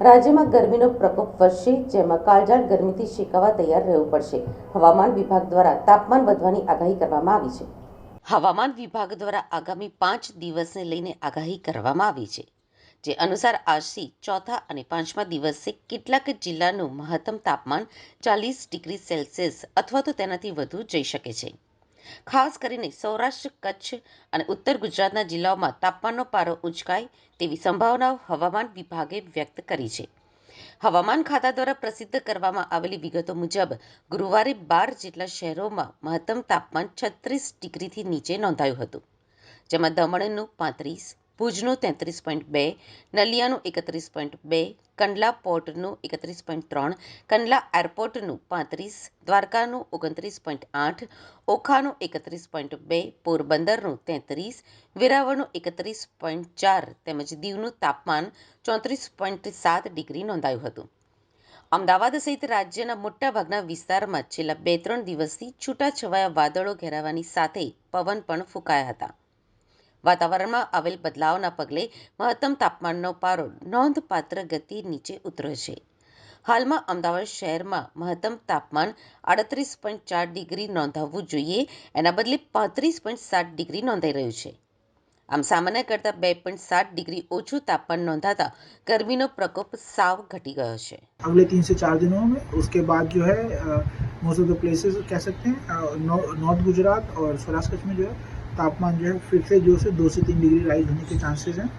રાજ્યમાં ગરમીનો પ્રકોપ વધશે, જેમાં કાળજાળ ગરમીથી શેકાવા તૈયાર રહેવું પડશે. હવામાન વિભાગ દ્વારા તાપમાન વધવાની આગાહી કરવામાં આવી છે. હવામાન વિભાગ દ્વારા આગામી પાંચ દિવસને લઈને આગાહી કરવામાં આવી છે, જે અનુસાર આજથી ચોથા અને પાંચમા દિવસે કેટલાક જિલ્લાનું મહત્તમ તાપમાન ચાલીસ ડિગ્રી સેલ્સિયસ અથવા તો તેનાથી વધુ જઈ શકે છે. ખાસ કરીને સૌરાષ્ટ્ર, કચ્છ અને ઉત્તર ગુજરાતના જિલ્લાઓમાં તાપમાનનો પારો ઉંચકાય તેવી સંભાવનાઓ હવામાન વિભાગે વ્યક્ત કરી છે. હવામાન ખાતા દ્વારા પ્રસિદ્ધ કરવામાં આવેલી વિગતો મુજબ, ગુરુવારે બાર જેટલા શહેરોમાં મહત્તમ તાપમાન છત્રીસ ડિગ્રીથી નીચે નોંધાયું હતું, જેમાં દમણનું પાંત્રીસ ભુજનું તેત્રીસ પોઈન્ટ બે, નલિયાનું એકત્રીસ પોઈન્ટ બે, કંડલા પોર્ટનું એકત્રીસ પોઈન્ટ ત્રણ, કંડલા એરપોર્ટનું પાંત્રીસ, દ્વારકાનું ઓગણત્રીસ પોઈન્ટ આઠ, ઓખાનું એકત્રીસ પોઈન્ટ બે, પોરબંદરનું તેત્રીસ, વેરાવળનું એકત્રીસ પોઈન્ટ ચાર તેમજ દીવનું તાપમાન ચોત્રીસ પોઈન્ટ સાત ડિગ્રી નોંધાયું હતું. અમદાવાદ સહિત રાજ્યના મોટાભાગના વિસ્તારમાં છેલ્લા બે ત્રણ દિવસથી છૂટાછવાયા વાદળો ઘેરાવાની સાથે પવન પણ ફૂંકાયા હતા. વાતાવરણમાં આવેલ બદલાવના પગલે મહત્તમ તાપમાનનો પારો નોંધપાત્ર ગતિ નીચે ઉતર્યો છે હાલમાં અમદાવાદ શહેરમાં મહત્તમ તાપમાન આડત્રીસ પોઈન્ટ ચાર ડિગ્રી નોંધાવવું જોઈએ એના બદલે પાંત્રીસ પોઈન્ટ સાત ડિગ્રી નોંધાઈ રહ્યું છે આમ સામાન્ય કરતાં બે પોઈન્ટ સાત ડિગ્રી ઓછું તાપમાન નોંધાતા ગરમીનો પ્રકોપ સાવ ઘટી ગયો છે अगले तीन से चार दिनों में उसके बाद जो है मोस्ट ऑफ द प्लेसेस कह सकते हैं नॉर्थ गुजरात और सौराष्ट्र कच्छ में जो है तापमान जो है फिर से जो से दो से तीन डिग्री राइज होने के चांसेस हैं